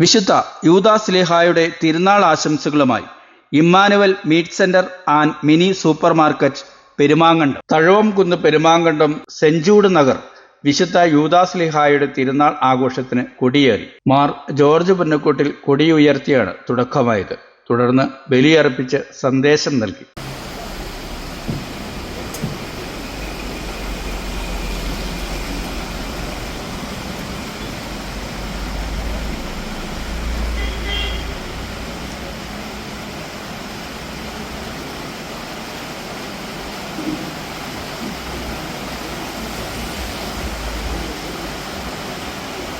വിശുദ്ധ യൂദാസ്ലേഹായുടെ തിരുനാൾ ആശംസകളുമായി Emmanuel meat centre and mini super market Perumankandam Thazhavamkunnu Perumankandam സെഞ്ചൂട് Nagar വിശുദ്ധ യൂദാസ്ലിഹായുടെ തിരുനാൾ ആഘോഷത്തിന് കൊടിയേറി. മാർ ജോർജ് പുന്നക്കൂട്ടിൽ കൊടിയുയർത്തിയാണ് തുടക്കമായത്. തുടർന്ന് ബലിയർപ്പിച്ച് സന്ദേശം നൽകി.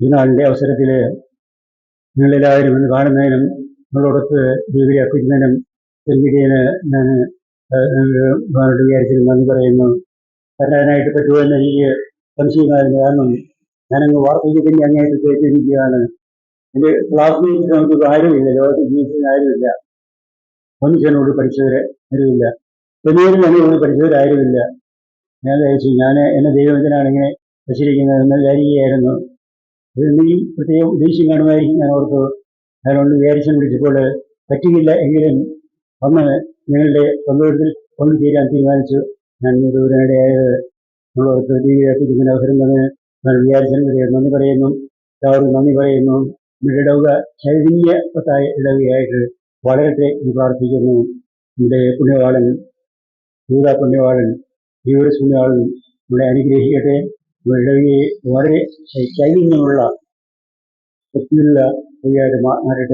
നാളിന്റെ അവസരത്തിൽ നിങ്ങളെല്ലാവരും ഇന്ന് കാണുന്നതിനും നിങ്ങളോടൊത്ത് ജീവിതം അർപ്പിക്കുന്നതിനും പെൺകുട്ടിയെ ഞാൻ നിങ്ങളോട് വിചാരിച്ചതിന് നന്ദി പറയുന്നു. തരാനായിട്ട് എന്ന എനിക്ക് സംശയമായിരുന്നു കാരണം ഞാനങ്ങ് വാർത്തയ്ക്ക് തന്നെ അങ്ങേയറ്റത്ത് കേട്ടിരിക്കുകയാണ് എന്റെ ക്ലാസ്മേറ്റ്സ് നമുക്ക് ആരുമില്ല. ലോകത്ത് ജീവിക്കുന്ന ആരുമില്ല. മനുഷ്യനോട് പഠിച്ചവർ ആരുമില്ല. പെണ്ണൂരിൽ എന്നോട് പഠിച്ചവരാരുമില്ല ഞാൻ വിചാരിച്ചു ഞാൻ എന്നെ ദൈവത്തിനാണ് ഇങ്ങനെ വച്ചിരിക്കുന്നതെന്ന് വിചാരിക്കുകയായിരുന്നു ഇതെന്തെങ്കിലും പ്രത്യേകം ഉദ്ദേശം കാണുമായിരിക്കും ഞാൻ ഓർത്തു അതിനോട് വിചാരിച്ചു വിളിച്ചപ്പോൾ പറ്റുകയില്ല എങ്കിലും വന്ന് നിങ്ങളുടെ സന്തോഷത്തിൽ ഒന്നും ചേരാൻ തീരുമാനിച്ചു. ഞാൻ ദൂരനിടയായത് നമ്മളോർത്ത് ഇങ്ങനെ അവസരം തന്നെ ഞാൻ വിചാരിച്ചു നന്ദി പറയുന്നു. എല്ലാവർക്കും നന്ദി പറയുന്നു. നമ്മുടെ ചൈതന്യ പത്തായ ഇടവുകയായിട്ട് വളരട്ടെ എന്ന് പ്രാർത്ഥിക്കുന്നു. നമ്മുടെ പുണ്യവാളൻ യൂത പുണ്യവാളൻ ജീവിത പുണ്യവാളൻ നമ്മളെ അനുഗ്രഹിക്കട്ടെ. ഇടവകയെ വളരെ ചൈതന്യമുള്ള ശക്തിയുള്ള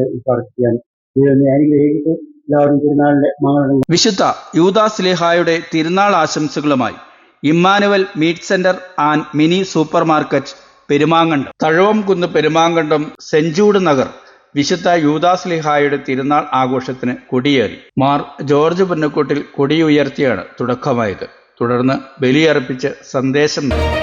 എന്ന് പ്രാർത്ഥിക്കാൻ ദൈവം അനുഗ്രഹിക്കട്ടെ. എല്ലാവരും തിരുനാളിന്റെ മംഗളം വിശുദ്ധ യൂദാസ്ലേഹായുടെ തിരുനാൾ ആശംസകളുമായി Emmanuel meat centre and mini super market Perumankandam Thazhavamkunnu Perumankandam സെഞ്ചൂട് Nagar വിശുദ്ധ യൂദാസ്ലിഹായുടെ തിരുനാൾ ആഘോഷത്തിന് കൊടിയേറി. മാർ ജോർജ് പുന്നക്കൂട്ടിൽ കൊടിയുയർത്തിയാണ് തുടക്കമായത്. തുടർന്ന് ബലിയർപ്പിച്ച് സന്ദേശം നൽകി